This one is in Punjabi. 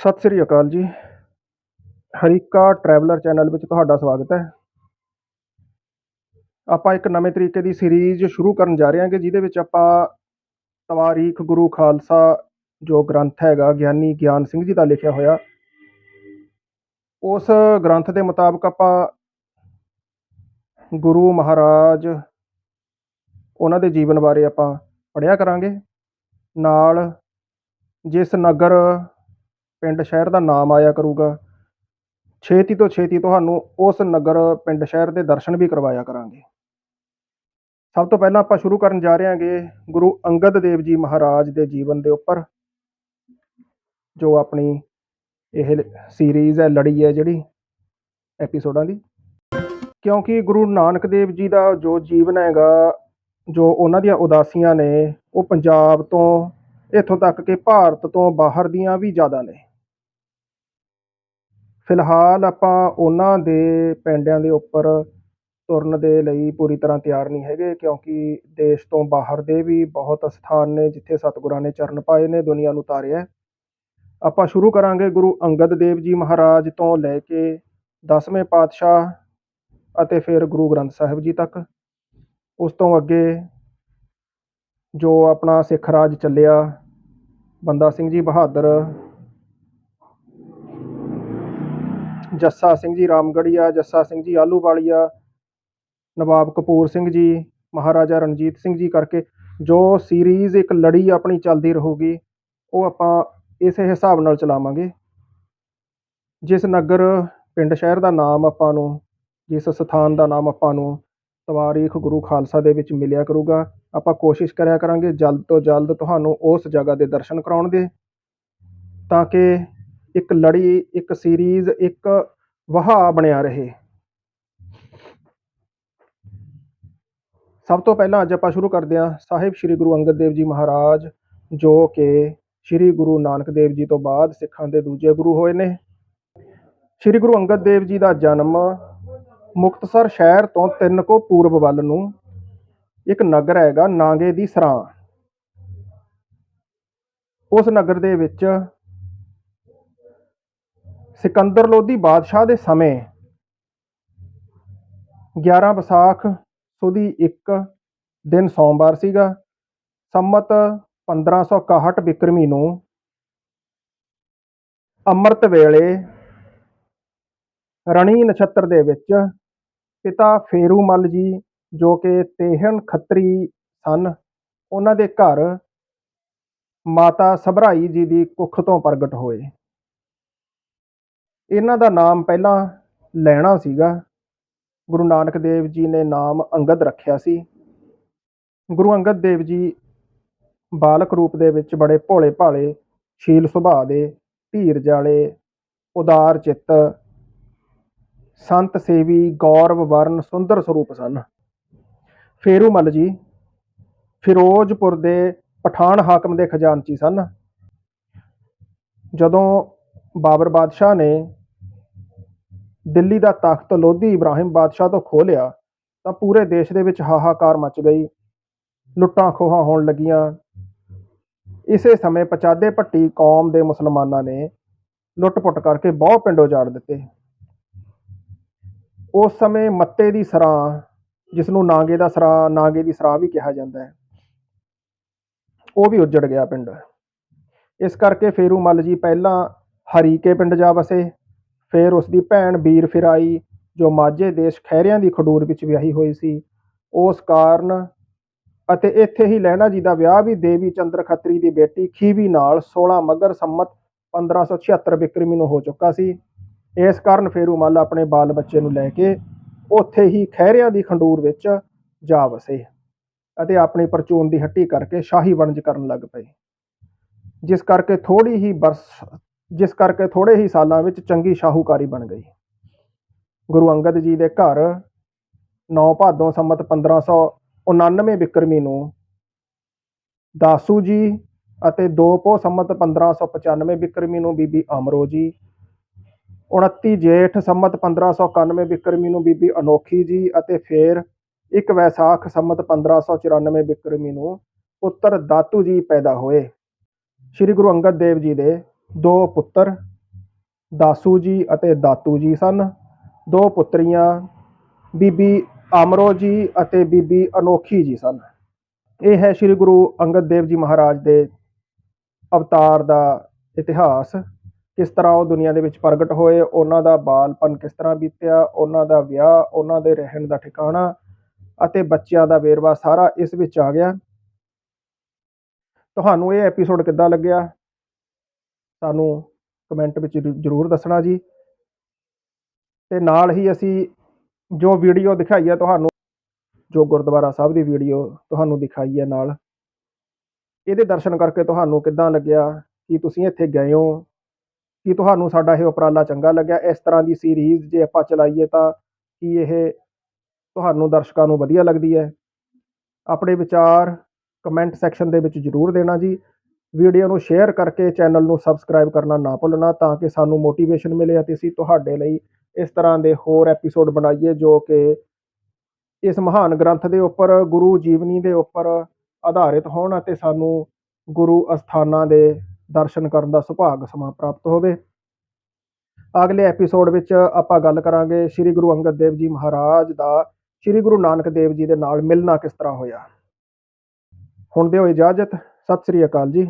ਸਤਿ ਸ੍ਰੀ ਅਕਾਲ ਜੀ। ਹਰੀਕਾ ਟਰੈਵਲਰ ਚੈਨਲ ਵਿੱਚ ਤੁਹਾਡਾ ਸਵਾਗਤ ਹੈ। ਆਪਾਂ ਇੱਕ ਨਵੇਂ ਤਰੀਕੇ ਦੀ ਸੀਰੀਜ਼ ਸ਼ੁਰੂ ਕਰਨ ਜਾ ਰਹੇ ਹਾਂ ਕਿ ਜਿਹਦੇ ਵਿੱਚ ਆਪਾਂ ਤਵਾਰੀਖ ਗੁਰੂ ਖਾਲਸਾ ਜੋ ਗ੍ਰੰਥ ਹੈਗਾ, ਗਿਆਨੀ ਗਿਆਨ ਸਿੰਘ ਜੀ ਦਾ ਲਿਖਿਆ ਹੋਇਆ, ਉਸ ਗ੍ਰੰਥ ਦੇ ਮੁਤਾਬਕ ਆਪਾਂ ਗੁਰੂ ਮਹਾਰਾਜ ਉਹਨਾਂ ਦੇ ਜੀਵਨ ਬਾਰੇ ਆਪਾਂ ਪੜ੍ਹਿਆ ਕਰਾਂਗੇ। ਨਾਲ ਜਿਸ ਨਗਰ ਪਿੰਡ ਸ਼ਹਿਰ ਦਾ ਨਾਮ ਆਇਆ ਕਰੂਗਾ। ਛੇਤੀ ਤੋਂ ਛੇਤੀ ਤੁਹਾਨੂੰ ਉਸ ਨਗਰ ਪਿੰਡ ਸ਼ਹਿਰ ਦੇ ਦਰਸ਼ਨ ਵੀ ਕਰਵਾਇਆ ਕਰਾਂਗੇ। ਸਭ ਤੋਂ ਪਹਿਲਾਂ ਆਪਾਂ ਸ਼ੁਰੂ ਕਰਨ ਜਾ ਰਹੇ ਹਾਂਗੇ ਗੁਰੂ ਅੰਗਦ ਦੇਵ ਜੀ ਮਹਾਰਾਜ ਦੇ ਜੀਵਨ ਦੇ ਉੱਪਰ, ਜੋ ਆਪਣੀ ਇਹ ਸੀਰੀਜ਼ ਹੈ, ਲੜੀ ਹੈ ਜਿਹੜੀ ਐਪੀਸੋਡਾਂ ਦੀ। ਕਿਉਂਕਿ ਗੁਰੂ ਨਾਨਕ ਦੇਵ ਜੀ ਦਾ ਜੋ ਜੀਵਨ ਹੈਗਾ, ਜੋ ਉਹਨਾਂ ਦੀਆਂ ਉਦਾਸੀਆਂ ਨੇ, ਉਹ ਪੰਜਾਬ ਤੋਂ ਇੱਥੋਂ ਤੱਕ ਕਿ ਭਾਰਤ ਤੋਂ ਬਾਹਰ ਦੀਆਂ ਵੀ ਜ਼ਿਆਦਾ ਨੇ। ਫਿਲਹਾਲ ਆਪਾਂ ਉਹਨਾਂ ਦੇ ਪਿੰਡਾਂ ਦੇ ਉੱਪਰ ਤੁਰਨ ਦੇ ਲਈ ਪੂਰੀ ਤਰ੍ਹਾਂ ਤਿਆਰ ਨਹੀਂ ਹੈਗੇ, ਕਿਉਂਕਿ ਦੇਸ਼ ਤੋਂ ਬਾਹਰ ਦੇ ਵੀ ਬਹੁਤ ਸਥਾਨ ਨੇ ਜਿੱਥੇ ਸਤਿਗੁਰਾਂ ਨੇ ਚਰਨ ਪਾਏ ਨੇ, ਦੁਨੀਆ ਨੂੰ ਤਾਰਿਆ ਆਪਾਂ ਸ਼ੁਰੂ ਕਰਾਂਗੇ ਗੁਰੂ ਅੰਗਦ ਦੇਵ ਜੀ ਮਹਾਰਾਜ ਤੋਂ ਲੈ ਕੇ 10ਵੇਂ ਪਾਤਸ਼ਾਹ ਅਤੇ ਫਿਰ ਗੁਰੂ ਗ੍ਰੰਥ ਸਾਹਿਬ ਜੀ ਤੱਕ। ਉਸ ਤੋਂ ਅੱਗੇ ਜੋ ਆਪਣਾ ਸਿੱਖ ਰਾਜ ਚੱਲਿਆ, ਬੰਦਾ ਸਿੰਘ ਜੀ ਬਹਾਦਰ ਜੱਸਾ ਸਿੰਘ ਜੀ ਰਾਮਗੜੀਆ, ਜੱਸਾ ਸਿੰਘ ਜੀ ਆਲੂਵਾਲੀਆ ਨਵਾਬ ਕਪੂਰ ਸਿੰਘ ਜੀ, ਮਹਾਰਾਜਾ ਰਣਜੀਤ ਸਿੰਘ ਜੀ ਕਰਕੇ ਜੋ ਸੀਰੀਜ਼ ਇੱਕ ਲੜੀ ਆਪਣੀ ਚੱਲਦੀ ਰਹੂਗੀ, ਉਹ ਆਪਾਂ ਇਸੇ ਹਿਸਾਬ ਨਾਲ ਚਲਾਵਾਂਗੇ। ਜਿਸ ਨਗਰ, ਪਿੰਡ, ਸ਼ਹਿਰ ਦਾ ਨਾਮ ਆਪਾਂ ਨੂੰ, ਜਿਸ ਸਥਾਨ ਦਾ ਨਾਮ ਆਪਾਂ ਨੂੰ ਤਵਾਰੀਖ ਗੁਰੂ ਖਾਲਸਾ ਦੇ ਵਿੱਚ ਮਿਲਿਆ ਕਰੂਗਾ, ਆਪਾਂ ਕੋਸ਼ਿਸ਼ ਕਰਿਆ ਕਰਾਂਗੇ ਜਲਦ ਤੋਂ ਜਲਦ ਤੁਹਾਨੂੰ ਉਸ ਜਗ੍ਹਾ ਦੇ ਦਰਸ਼ਨ ਕਰਾਉਣ ਦੇ, ਤਾਂ ਕਿ ਇੱਕ ਲੜੀ, ਇੱਕ ਸੀਰੀਜ਼ ਇੱਕ ਵਹਾਅ ਬਣਿਆ ਰਹੇ। ਸਭ ਤੋਂ ਪਹਿਲਾਂ ਅੱਜ ਆਪਾਂ ਸ਼ੁਰੂ ਕਰਦੇ ਹਾਂ ਸਾਹਿਬ ਸ੍ਰੀ ਗੁਰੂ ਅੰਗਦ ਦੇਵ ਜੀ ਮਹਾਰਾਜ, ਜੋ ਕਿ ਸ੍ਰੀ ਗੁਰੂ ਨਾਨਕ ਦੇਵ ਜੀ ਤੋਂ ਬਾਅਦ ਸਿੱਖਾਂ ਦੇ ਦੂਜੇ ਗੁਰੂ ਹੋਏ ਨੇ। ਸ੍ਰੀ ਗੁਰੂ ਅੰਗਦ ਦੇਵ ਜੀ ਦਾ ਜਨਮ ਮੁਕਤਸਰ ਸ਼ਹਿਰ ਤੋਂ ਤਿੰਨ ਕੋ ਪੂਰਬ ਵੱਲ ਨੂੰ ਇੱਕ ਨਗਰ ਹੈਗਾ ਨਾਂਗੇ ਦੀ ਸਰਾਂ। ਉਸ ਨਗਰ ਦੇ ਵਿੱਚ ਸਿਕੰਦਰ ਲੋਧੀ ਬਾਦਸ਼ਾਹ ਦੇ ਸਮੇਂ 11 ਵਿਸਾਖ ਸੁਦੀ 1 ਦਿਨ ਸੋਮਵਾਰ ਸੀਗਾ, ਸੰਮਤ 1561 ਬਿਕਰਮੀ ਨੂੰ ਅੰਮ੍ਰਿਤ ਵੇਲੇ ਰਣੀ ਨਛੱਤਰ ਦੇ ਵਿੱਚ ਪਿਤਾ ਫੇਰੂਮਲ ਜੀ ਜੋ ਕਿ ਤੇਹਣ ਖੱਤਰੀ ਸਨ, ਉਹਨਾਂ ਦੇ ਘਰ ਮਾਤਾ ਸਭਰਾਈ ਜੀ ਦੀ ਕੁੱਖ ਤੋਂ ਪ੍ਰਗਟ ਹੋਏ। ਇਹਨਾਂ ਦਾ ਨਾਮ ਪਹਿਲਾਂ ਲੈਣਾ ਸੀਗਾ। ਗੁਰੂ ਨਾਨਕ ਦੇਵ ਜੀ ਨੇ ਨਾਮ ਅੰਗਦ ਰੱਖਿਆ ਸੀ। ਗੁਰੂ ਅੰਗਦ ਦੇਵ ਜੀ ਬਾਲਕ ਰੂਪ ਦੇ ਵਿੱਚ ਬੜੇ ਭੋਲੇ ਭਾਲੇ ਸ਼ੀਲ ਸੁਭਾਅ ਦੇ, ਧੀਰਜ ਵਾਲੇ, ਉਦਾਰ ਚਿੱਤ, ਸੰਤ ਸੇਵੀ ਗੌਰਵ ਵਰਨ ਸੁੰਦਰ ਸਰੂਪ ਸਨ। ਫੇਰੂਮਲ ਜੀ ਫਿਰੋਜ਼ਪੁਰ ਦੇ ਪਠਾਨ ਹਾਕਮ ਦੇ ਖਜ਼ਾਨਚੀ ਸਨ। ਜਦੋਂ ਬਾਬਰ ਬਾਦਸ਼ਾਹ ਨੇ ਦਿੱਲੀ ਦਾ ਤਖਤ ਲੋਧੀ ਇਬਰਾਹਿਮ ਬਾਦਸ਼ਾਹ ਤੋਂ ਖੋਹ ਲਿਆ ਤਾਂ ਪੂਰੇ ਦੇਸ਼ ਦੇ ਵਿੱਚ ਹਾਹਾਕਾਰ ਮਚ ਗਈ। ਲੁੱਟਾਂ ਖੋਹਾਂ ਹੋਣ ਲੱਗੀਆਂ। ਇਸੇ ਸਮੇਂ ਪਚਾਦੇ ਭੱਟੀ ਕੌਮ ਦੇ ਮੁਸਲਮਾਨਾਂ ਨੇ ਲੁੱਟ-ਪੁੱਟ ਕਰਕੇ ਬਹੁਤ ਪਿੰਡ ਉਜਾੜ ਦਿੱਤੇ। ਉਸ ਸਮੇਂ ਮੱਤੇ ਦੀ ਸਰਾਂ ਜਿਸ ਨੂੰ ਨਾਗੇ ਦਾ ਸਰਾਂ, ਨਾਗੇ ਦੀ ਸਰਾਂ ਵੀ ਕਿਹਾ ਜਾਂਦਾ ਹੈ, ਉਹ ਵੀ ਉੱਜੜ ਗਿਆ ਪਿੰਡ। ਇਸ ਕਰਕੇ ਫੇਰੂ ਮੱਲ ਜੀ ਪਹਿਲਾਂ ਹਰੀਕੇ ਪਿੰਡ ਜਾ ਵਸੇ। ਫਿਰ ਉਸ ਦੀ ਭੈਣ ਵੀਰ ਫਿਰਾਈ, ਜੋ ਮਾਝੇ ਦੇਸ਼ ਖੈਰਿਆਂ ਦੀ ਖਡੂਰ ਵਿੱਚ ਵਿਆਹੀ ਹੋਈ ਸੀ। ਉਸ ਕਾਰਨ ਅਤੇ ਇੱਥੇ ਹੀ ਲਹਿਣਾ ਜੀ ਦਾ ਵਿਆਹ ਵੀ ਦੇਵੀ ਚੰਦਰ ਖੱਤਰੀ ਦੀ ਬੇਟੀ ਖੀਵੀ ਨਾਲ 16 ਮਗਰ ਸੰਮਤ 1576 ਬਿਕਰਮੀ ਨੂੰ ਹੋ ਚੁੱਕਾ ਸੀ। ਇਸ ਕਾਰਨ ਫੇਰੂਮਲ ਆਪਣੇ ਬਾਲ ਬੱਚੇ ਨੂੰ ਲੈ ਕੇ ਉੱਥੇ ਹੀ ਖਹਿਰਿਆਂ ਦੀ ਖੰਡੂਰ ਵਿੱਚ ਜਾ ਵਸੇ ਅਤੇ ਆਪਣੀ ਪਰਚੂਨ ਦੀ ਹੱਟੀ ਕਰਕੇ ਸ਼ਾਹੀ ਵਣਜ ਕਰਨ ਲੱਗ ਪਏ। ਜਿਸ ਕਰਕੇ ਥੋੜੀ ਹੀ ਬਰਸ ਜਿਸ ਕਰਕੇ ਥੋੜੇ ਹੀ ਸਾਲਾਂ ਵਿੱਚ ਚੰਗੀ ਸ਼ਾਹੂਕਾਰੀ ਬਣ ਗਈ। ਗੁਰੂ ਅੰਗਦ ਜੀ ਦੇ ਘਰ 9 ਭਾਦੋਂ ਸੰਮਤ 1599 ਬਿਕਰਮੀ ਨੂੰ ਦਾਸੂ ਜੀ ਅਤੇ 2 ਪੋ ਸੰਮਤ 1595 ਬਿਕਰਮੀ ਨੂੰ ਬੀਬੀ ਅਮਰੋ ਜੀ 29 ਜੇਠ ਸੰਮਤ 1591 ਬਿਕਰਮੀ ਨੂੰ ਬੀਬੀ ਅਨੋਖੀ ਜੀ ਅਤੇ ਫਿਰ ਇੱਕ ਵੈਸਾਖ ਸੰਮਤ 1594 ਬਿਕਰਮੀ ਨੂੰ ਪੁੱਤਰ ਦਾਤੂ ਜੀ ਪੈਦਾ ਹੋਏ। ਸ੍ਰੀ ਗੁਰੂ ਅੰਗਦ ਦੇਵ ਜੀ ਦੇ ਦੋ ਪੁੱਤਰ, ਦਾਸੂ ਜੀ ਅਤੇ ਦਾਤੂ ਜੀ ਸਨ। ਦੋ ਪੁੱਤਰੀਆਂ, ਬੀਬੀ ਆਮਰੋ ਜੀ ਅਤੇ ਬੀਬੀ ਅਨੋਖੀ ਜੀ ਸਨ। ਇਹ ਹੈ ਸ੍ਰੀ ਗੁਰੂ ਅੰਗਦ ਦੇਵ ਜੀ ਮਹਾਰਾਜ ਦੇ ਅਵਤਾਰ ਦਾ ਇਤਿਹਾਸ। ਕਿਸ ਤਰ੍ਹਾਂ ਉਹ ਦੁਨੀਆ ਦੇ ਵਿੱਚ ਪ੍ਰਗਟ ਹੋਏ, ਉਹਨਾਂ ਦਾ ਬਾਲਪਨ ਕਿਸ ਤਰ੍ਹਾਂ ਬੀਤਿਆ, ਉਹਨਾਂ ਦਾ ਵਿਆਹ, ਉਹਨਾਂ ਦੇ ਰਹਿਣ ਦਾ ਠਿਕਾਣਾ ਅਤੇ ਬੱਚਿਆਂ ਦਾ ਵੇਰਵਾ ਸਾਰਾ ਇਸ ਵਿੱਚ ਆ ਗਿਆ। ਤੁਹਾਨੂੰ ਇਹ ਐਪੀਸੋਡ ਕਿੱਦਾਂ ਲੱਗਿਆ? ਸਾਨੂੰ ਕਮੈਂਟ ਵਿੱਚ ਜ਼ਰੂਰ ਦੱਸਣਾ ਜੀ। ਤੇ ਨਾਲ ਹੀ ਅਸੀਂ ਜੋ ਵੀਡੀਓ ਦਿਖਾਈ ਹੈ ਤੁਹਾਨੂੰ, ਜੋ ਗੁਰਦੁਆਰਾ ਸਾਹਿਬ ਦੀ ਵੀਡੀਓ ਤੁਹਾਨੂੰ ਦਿਖਾਈ ਹੈ ਨਾਲ, ਇਹਦੇ ਦਰਸ਼ਨ ਕਰਕੇ ਤੁਹਾਨੂੰ ਕਿੱਦਾਂ ਲੱਗਿਆ? ਕਿ ਤੁਸੀਂ ਇੱਥੇ ਗਏ ਹੋ? ਕਿ ਤੁਹਾਨੂੰ ਸਾਡਾ ਇਹ ਉਪਰਾਲਾ ਚੰਗਾ ਲੱਗਿਆ? ਇਸ ਤਰ੍ਹਾਂ ਦੀ ਸੀਰੀਜ਼ ਜੇ ਆਪਾਂ ਚਲਾਈਏ ਤਾਂ ਕੀ ਇਹ ਤੁਹਾਨੂੰ ਦਰਸ਼ਕਾਂ ਨੂੰ ਵਧੀਆ ਲੱਗਦੀ ਹੈ? ਆਪਣੇ ਵਿਚਾਰ ਕਮੈਂਟ ਸੈਕਸ਼ਨ ਦੇ ਵਿੱਚ ਜ਼ਰੂਰ ਦੇਣਾ ਜੀ। ਵੀਡੀਓ ਨੂੰ ਸ਼ੇਅਰ ਕਰਕੇ ਚੈਨਲ ਨੂੰ ਸਬਸਕ੍ਰਾਈਬ ਕਰਨਾ ਨਾ ਭੁੱਲਣਾ ਤਾਂ ਕਿ ਸਾਨੂੰ ਮੋਟੀਵੇਸ਼ਨ ਮਿਲੇ ਅਤੇ ਅਸੀਂ ਤੁਹਾਡੇ ਲਈ ਇਸ ਤਰ੍ਹਾਂ ਦੇ ਹੋਰ ਐਪੀਸੋਡ ਬਣਾਈਏ ਜੋ ਕਿ ਇਸ ਮਹਾਨ ਗ੍ਰੰਥ ਦੇ ਉੱਪਰ, ਗੁਰੂ ਜੀਵਨੀ ਦੇ ਉੱਪਰ ਆਧਾਰਿਤ ਹੋਣ ਅਤੇ ਸਾਨੂੰ ਗੁਰੂ ਅਸਥਾਨਾਂ ਦੇ ਦਰਸ਼ਨ ਕਰਨ ਦਾ ਸੁਭਾਗ ਸਮਾਂ ਪ੍ਰਾਪਤ ਹੋਵੇ। ਅਗਲੇ ਐਪੀਸੋਡ ਵਿੱਚ ਆਪਾਂ ਗੱਲ ਕਰਾਂਗੇ ਸ੍ਰੀ ਗੁਰੂ ਅੰਗਦ ਦੇਵ ਜੀ ਮਹਾਰਾਜ ਦਾ, ਸ੍ਰੀ ਗੁਰੂ ਨਾਨਕ ਦੇਵ ਜੀ ਦੇ ਨਾਲ ਮਿਲਣਾ ਕਿਸ ਤਰ੍ਹਾਂ ਹੋਇਆ। ਹੁਣ ਦਿਓ ਇਜਾਜ਼ਤ। ਸਤਿ ਸ੍ਰੀ ਅਕਾਲ ਜੀ।